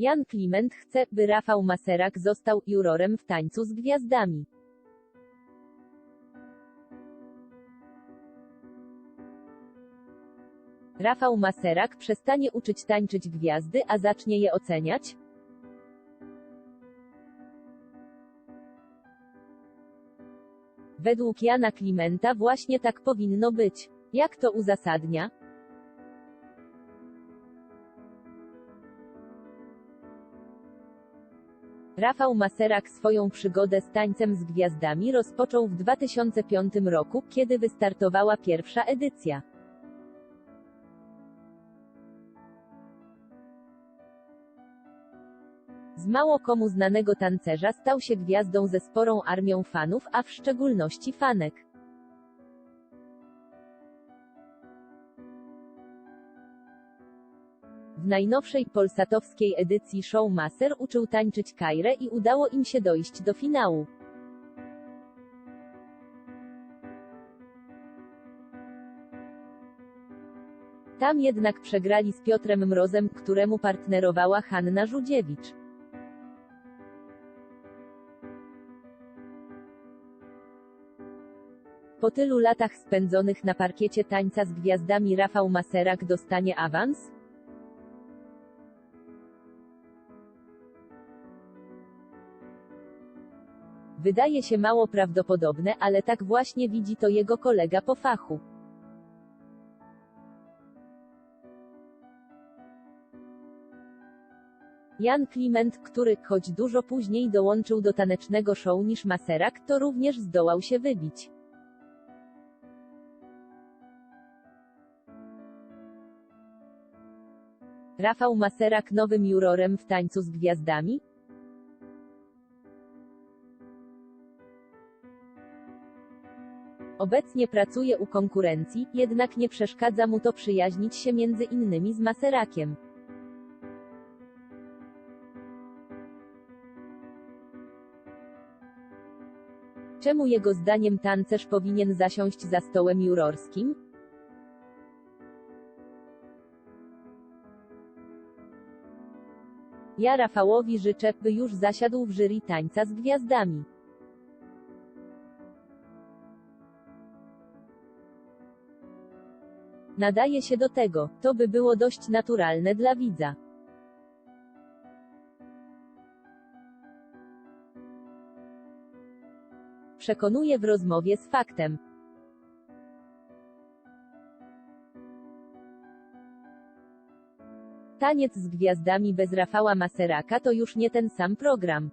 Jan Kliment chce, by Rafał Maserak został jurorem w tańcu z gwiazdami. Rafał Maserak przestanie uczyć tańczyć gwiazdy, a zacznie je oceniać? Według Jana Klimenta właśnie tak powinno być. Jak to uzasadnia? Rafał Maserak swoją przygodę z tańcem z gwiazdami rozpoczął w 2005 roku, kiedy wystartowała pierwsza edycja. Z mało komu znanego tancerza stał się gwiazdą ze sporą armią fanów, a w szczególności fanek. W najnowszej polsatowskiej edycji show Maser uczył tańczyć Kairę i udało im się dojść do finału. Tam jednak przegrali z Piotrem Mrozem, któremu partnerowała Hanna Żudziewicz. Po tylu latach spędzonych na parkiecie tańca z gwiazdami Rafał Maserak dostanie awans? Wydaje się mało prawdopodobne, ale tak właśnie widzi to jego kolega po fachu. Jan Kliment, który, choć dużo później dołączył do tanecznego show niż Maserak, to również zdołał się wybić. Rafał Maserak nowym jurorem w tańcu z gwiazdami? Obecnie pracuje u konkurencji, jednak nie przeszkadza mu to przyjaźnić się między innymi z Maserakiem. Czemu jego zdaniem tancerz powinien zasiąść za stołem jurorskim? Ja Rafałowi życzę, by już zasiadł w jury tańca z gwiazdami. Nadaje się do tego, to by było dość naturalne dla widza. Przekonuje w rozmowie z faktem. Taniec z gwiazdami bez Rafała Maseraka to już nie ten sam program.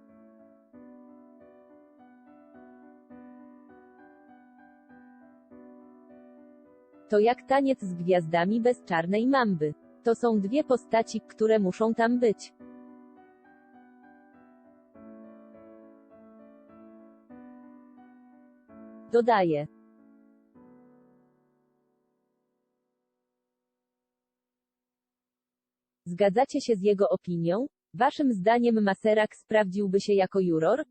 To jak taniec z gwiazdami bez czarnej mamby. To są dwie postaci, które muszą tam być. Dodaje. Zgadzacie się z jego opinią? Waszym zdaniem Maserak sprawdziłby się jako juror?